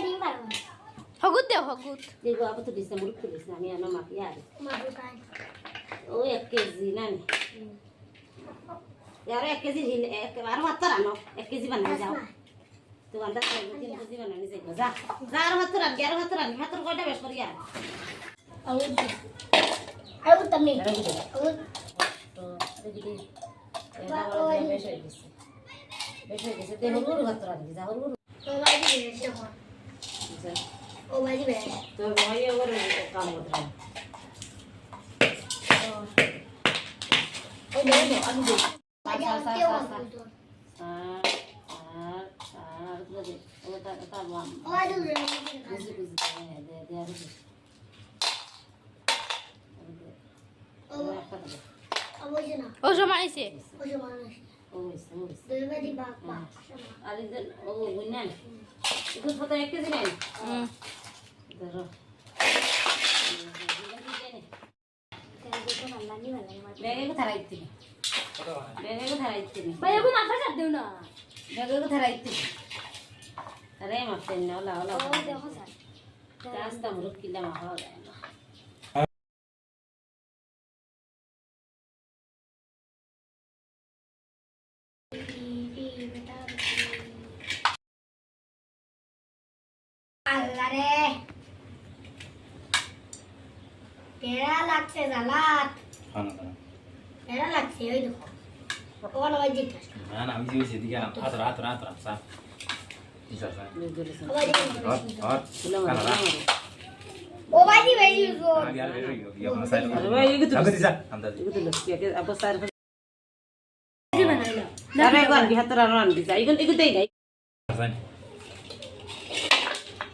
ডিম পারব হগুত দেও হগুত। দেখব আবার তো না মুরুখ তো না আমি আনো মাপি আর? মারবো তাই ও এক কেজি না নি? আরও এক কেজি হিল- এক- আরও মাত্র আনো এক কেজি বানাই যাও। তো আন্দাজ করব তিন কেজি বানানি যাইবো যা। যা আরও মাত্র আনবি আরও মাত্র আনবি মাত্র কয়টা বেশ করি আর? আউট আউট তুমি আরও তো দেখি এটা বড় বেশ হয়ে গেছে বেশ হয়ে গেছে তুই হলুদ মাত্র আনবি যা হলুদ ও বাজি বেশ এখন কেউ সার, সার। আসবে সার, সার, সার, গুলো দে। ওগুলো তার- তার বাম। ও বাজি বেশ বুঝি, বুঝি। দে, দে, আরও দে। আরও দে। ও আরও একটা ও বুঝে না ও সমাইছে ও যে মানুষ ও হইছে, ও হইছে। দুই বাজি বাপ বাপ আর যে, ও বুঝলেন? এগুলো কত এক কেজি নেন? হুম ধরো। ব্যাগে কোথায় রাখতে ব্যাগে কোথায় রাখতে ভাই এখন মাথা চাপ দেও না ব্যাগে কোথায় রাখতে আরে মাপতে না ওলা ওলা দেখো স্যার রাস্তা মুরুখ কিলা মাখা যায় না আল্লাহ রে তেরা লাগছে জালাত তেরা লাগছে ওই দেখো। ওখানে ওই জিজ্ঞাস না না আমি যে সেদিকে হাত হাত হাত হাত সা ইসা সা ও আর আরে ভাই, তো- আগে তো আরে আরও দেই নাই।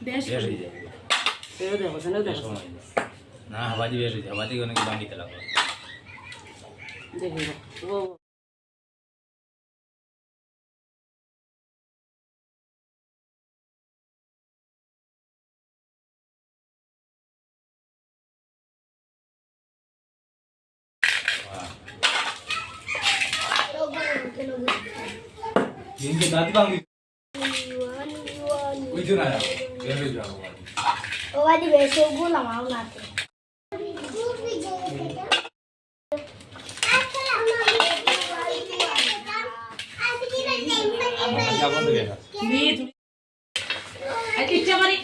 সাইড বেশ বেশ হয়ে যাবে এও দেখো সেও বেশ দেখো সময় না হাবাজি বেশ হয়ে যাবে হাবাজি অনেক দাম আমার নাতে আমরা যাব না বেশ বিট আই কিচ্ছা মারি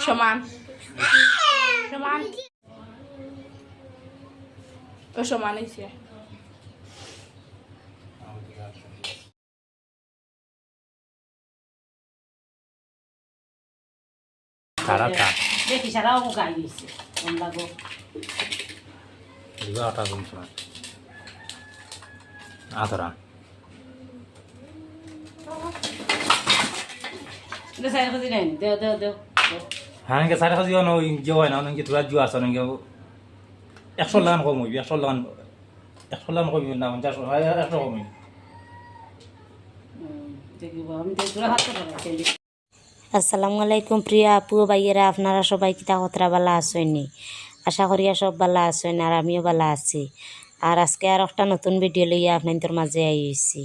সমান। সমান। ও সমান হয়েছে তারাটা দেখি সারা ও গাই গেছে কোন লাগো? দিবা আটা কম শোনা এটা সাইড খুঁজি নাই দেও দেও দেও। হ্যাঁ সাইড খাজি অন ইয়ে হয় না ইনকে তোরা জুয়া আছে ইনকে একশো লাগান কম হইবি একশো লাগান একশো লাগান কমবি না পঞ্চাশ একশো কমবি। আসসালামু আলাইকুম প্রিয় আপু ভাইয়েরা, আপনারা সবাই কিতা কতরা বালা আসেননি আশা করি সব বালা আসেন আর আমিও বালা আছি। আর আজকে আর একটা নতুন ভিডিও লইয়া আপনাদের মাঝে আইছি।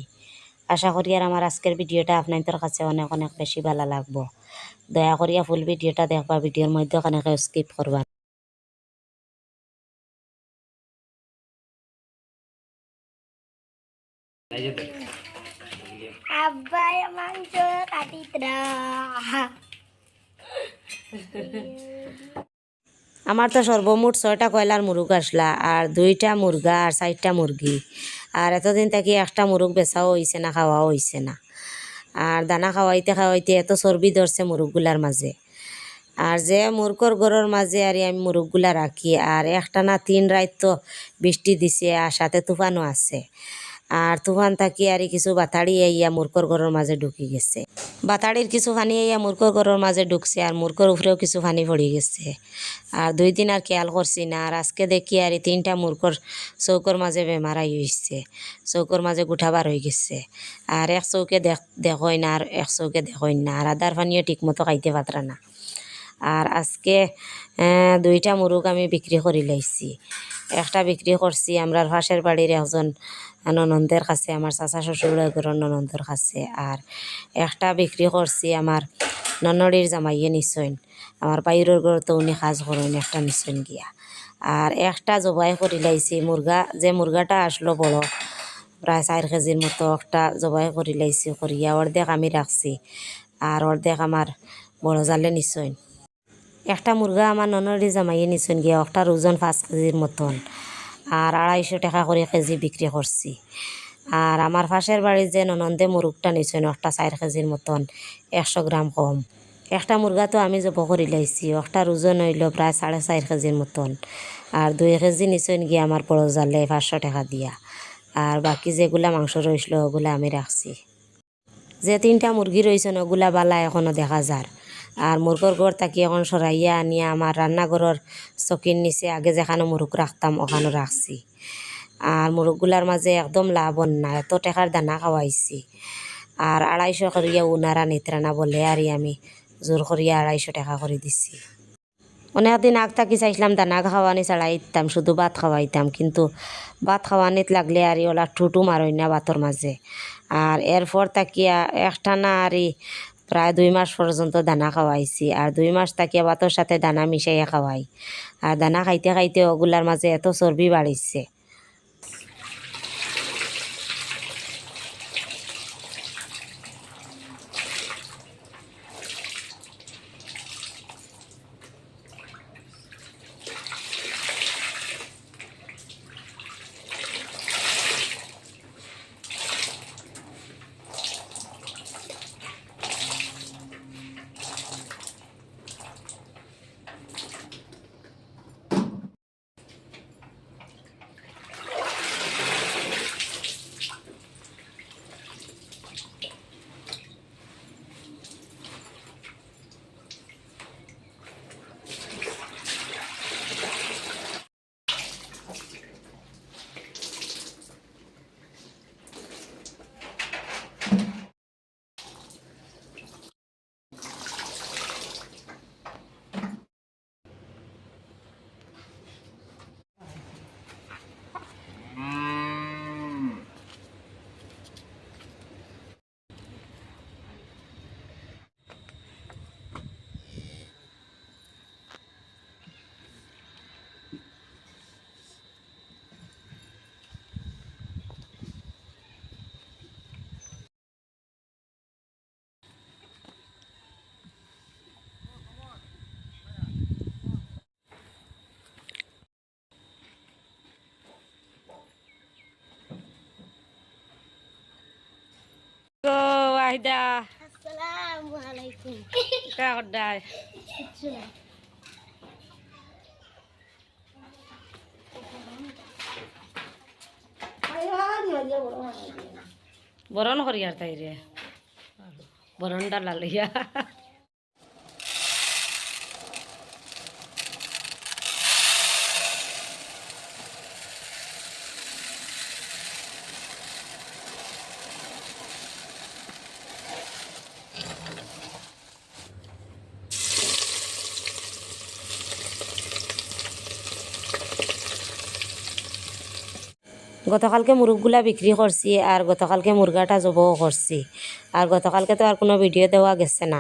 আশা করি আর আমার আজকের ভিডিওটা আপনাদের কাছে অনেক অনেক বেশি ভালো লাগবো। দয়া করিয়া ফুল ভিডিওটা দেখবা, ভিডিওর মধ্যে অনেকে স্কিপ করবা। আব্বাই মাংস কাটিতরা আমার তো সর্বমোট ছয়টা কয়লার মুরগ আসলা, আর দুইটা মুরগা আর চারটা মুরগি। আর এতদিন থাকি একটা মুরগ বেচাও হয়েছে না, খাওয়াও হয়েছে না। আর দানা খাওয়াইতে খাওয়াইতে এত চর্বি ধরছে মুরগগুলার মাঝে। আর যে মুরগর গরুর মাঝে আর আমি মুরগগুলা রাখি, আর একটা না তিন রাত তো বৃষ্টি দিছে, আর সাথে তুফানও আছে। আর তুফান থাকি আর কিছু বাতাড়ি আইয়া মুরগর ঘরের মাঝে ঢুকি গেছে। বাতাড়ির কিছু পানি আইয়া মুরগর ঘরের মাঝে ঢুকছে আর মুরগর উপরেও কিছু পানি পড়ে গেছে। আর দুই দিন আর খেয়াল করছি না, আর আজকে দেখি আর তিনটা মুরগর চৌকর মাঝে বেমার আই হয়েছে চৌকর মাঝে গুঠাবার হয়ে গেছে। আর এক চৌকে দেখ দেখই না, আর এক চৌকে দেখই না, আর আদার পানিও ঠিক মতো খাইতে পাত্রা না। আর আজকে দুইটা মুরগ আমি বিক্রি করে লাইছি একটা বিক্রি করছি আমরা পাশের বাড়ির একজন ননন্দের কাছে আমার চাচা শ্বশুরের ঘরের ননন্দের কাছে। আর একটা বিক্রি করছি আমার ননড়ির জামাইয়ে নিশ্চয় আমার বাইরের ঘর তো উনি কাজ করেন একটা নিশ্চয় গিয়া। আর একটা জবাই করি লাইছি মুরগা যে মুরগাটা আসলো বড় প্রায় চার কেজির মতো একটা জবাই করি লাইছি করিয়া অর্ধেক আমি রাখছি আর অর্ধেক আমার বড় জালে নিশ্চয় একটা মুরগা আমার ননরি জামাইয়ে নিছেন গিয়া একটার ওজন পাঁচ কেজির মতন। আর আড়াইশো টাকা করে কেজি বিক্রি করছি। আর আমার পাশের বাড়ির যে ননন্দে মুরগটা নিছেন, একটা চার কেজির মতন, একশো গ্রাম কম। একটা মুরগা তো আমি জব করে লাইছি একটার ওজন হইল প্রায় সাড়ে চার কেজির মতন। আর দুই কেজি নিছেন গিয়া আমার বড় জালে পাঁচশো টাকা দিয়া। আর বাকি যেগুলা মাংস রইছিল ওগুলা আমি রাখছি। যে তিনটা মুরগি রয়েছে ওগুলা বালা এখনও দেখা যার। আর মুরগর ঘর থাকি এখন সরাইয়া আনিয়া আমার রান্নাঘরের চকির নিচে আগে যেখানে মুরগ রাখতাম ওখানে রাখছি আর মুরগগুলার মাঝে একদম লাভন না এত টাকার দানা খাওয়াইছি। আর আড়াইশো করিয়া উনারা নিত্রানা বলে আর আমি জোর করিয়া আড়াইশো টাকা করে দিছি। অনেকদিন আগ থাকি চাইছিলাম দানা খাওয়ানি ছাড়াইতাম শুধু ভাত খাওয়াইতাম, কিন্তু ভাত খাওয়ানিত লাগলে আর ওলা ঠুটু মারই না ভাতর মাঝে আর এরপর তাকিয়া একটানা আর প্রায় দুই মাস পর্যন্ত দানা খাওয়াইছি। আর দুই মাস তাকিয়া ভাতর সাথে দানা মিশাইয়া খাওয়াই। আর দানা খাইতে খাইতে ওগুলার মাঝে এত চর্বি বাড়িছে আইদা আসসালামু। আলাইকুম কা না বরণ করিয়ার তাই রে বরণটা লালিয়া গতকালকে মুরগগুলা বিক্রি করছি আর গতকালকে মুরগাটা জবও করছি। আর গতকালকে তো আর কোনো ভিডিও দেওয়া গেছে না।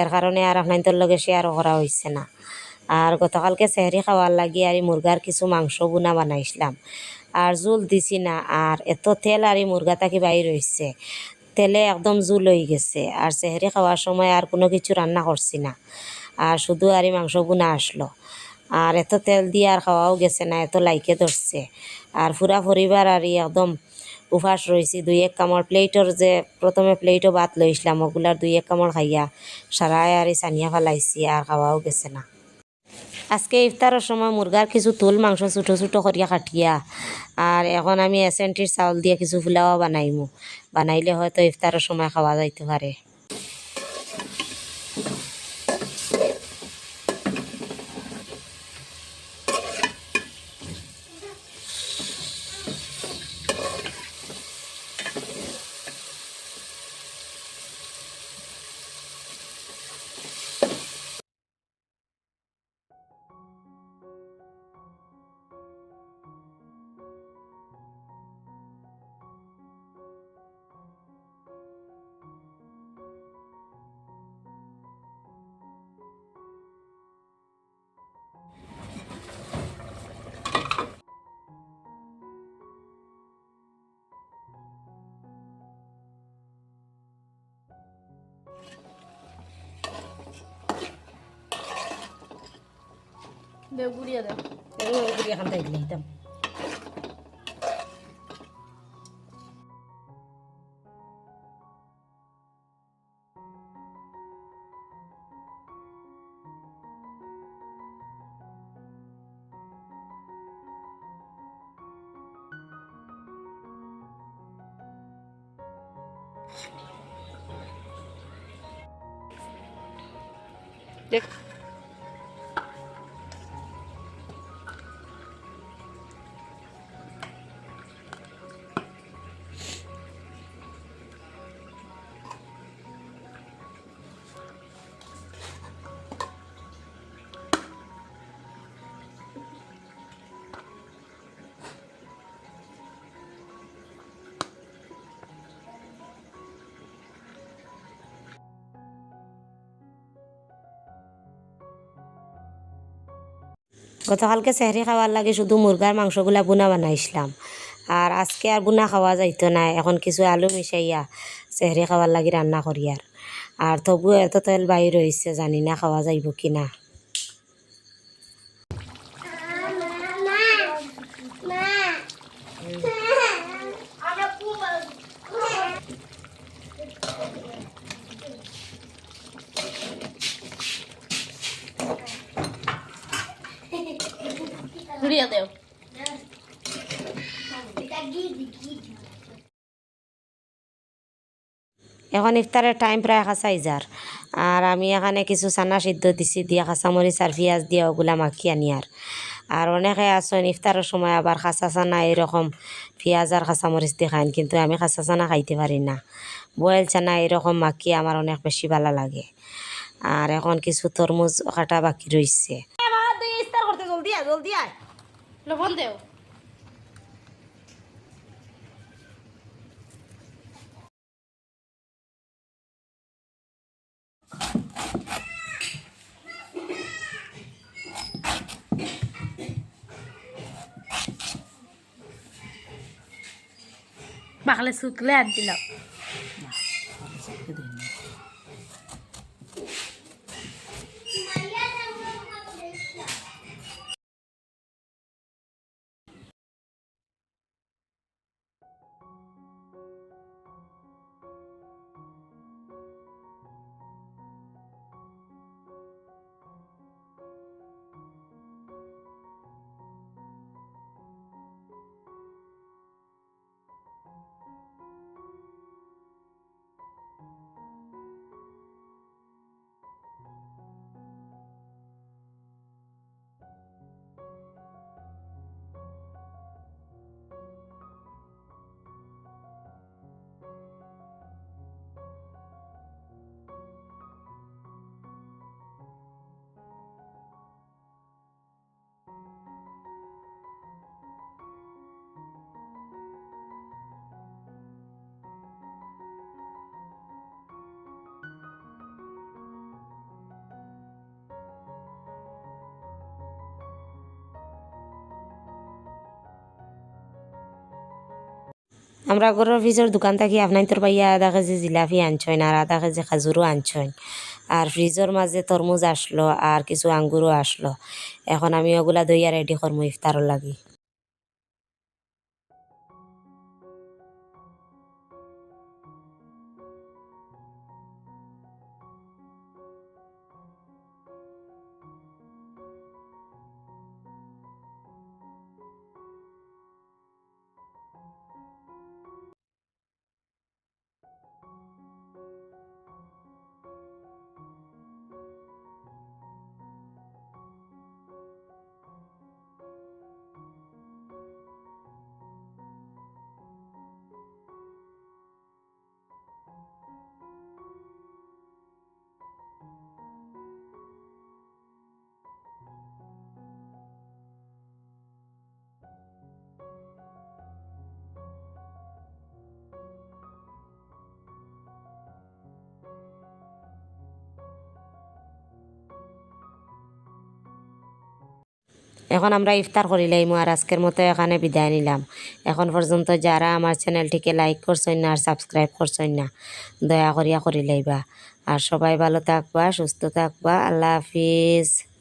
এর কারণে আর আপনাদের লগে শেয়ারও করা হয়েছে না। আর গতকালকে সেহরি খাওয়ার লাগি আর মুরগার কিছু মাংস বুনা বানাইছিলাম। আর জুল দিছি না, আর এত তেল আর এই মুরগা থাকি বাইর হয়েছে তেলে একদম জুল হয়ে গেছে, আর সেহরি খাওয়ার সময় আর কোনো কিছু রান্না করছি না। আর শুধু আর মাংস বুনা আসলো। আর এত তেল দিয়ে আর খাওয়াও গেছে না, এত লাইকে ধরছে। আর পুরা পরিবার আর একদম উপাস রয়েছি দুই এক কামড়। প্লেটর যে প্রথমে প্লেটও ভাত লইছিলাম, ওগুলার দুই এক কামড় খাইয়া সারাই আর সানিয়া ফেলাইছি, আর খাওয়াও গেছে না। আজকে ইফতারের সময় মুরগার কিছু তুল, মাংস ছোটো ছোটো করিয়া কাটিয়া। আর এখন আমি এসেন্টির চাউল দিয়ে কিছু ফুলাও বানাইমু। বানাইলে হয়তো ইফতারের সময় খাওয়া যাইতে পারে। দেও গুড়িয়ে দেও। করে এখান থেকে দিতাম। দেখ গতকালকে সেহরি খাওয়ার লাগে শুধু মুরগার মাংসগুলা বুনা বানাইছিলাম। আর আজকে আর বুনা খাওয়া যাইতো না, এখন কিছু আলু মিশাইয়া সেহরি খাওয়ার লাগে রান্না করি আর। আর তবু এত তেল বাইর হয়েছে জানি না খাওয়া যাইব কি না গুড়িয়ে দেও এটা গিয়ে গিয়ে এখন ইফতারের টাইম প্রায় খাসাই যার আর আমি এখানে কিছু চানা সিদ্ধ দিছি দিয়া কাঁচামরিচ আর পেঁয়াজ দিয়া ওগুলা মাখিয়ে আনি আর আর অনেকে আসেন ইফতারের সময় আবার খাসা চানা এরকম পেঁয়াজ আর কাঁচামরিচ দিয়ে খান কিন্তু আমি খাসা চানা খাইতে পারি না। বয়েল চানা এরকম মাখিয়ে আমার অনেক বেশি ভালো লাগে। আর এখন কিছু তরমুজ কাটা বাকি রয়েছে তুই ইস্তার করতে জলদি আয় জলদি আয় লবণ দেও। বাকলে শুকলে আর দিলাম। আমরা গরুর ফ্রিজের দোকান থাকি, আপনার তোর পাইয়া আধা কেজি জিলাপি আনছেন আর আধা কেজি খাজুরও আনছেন আর ফ্রিজের মাঝে তরমুজ আসলো আর কিছু আঙ্গুরও আসলো। এখন আমি ওগুলা দইয়া রেডি করব ইফতারও লাগি। এখন আমরা ইফতার করিলাম আর আজকের মতো এখানে বিদায় নিলাম। এখন পর্যন্ত যারা আমার চ্যানেলটিকে লাইক করছেন না আর সাবস্ক্রাইব করছেন না, দয়া করিয়া করিলাইবা আর সবাই ভালো থাকবা, সুস্থ থাকবা, আল্লাহ হাফিজ।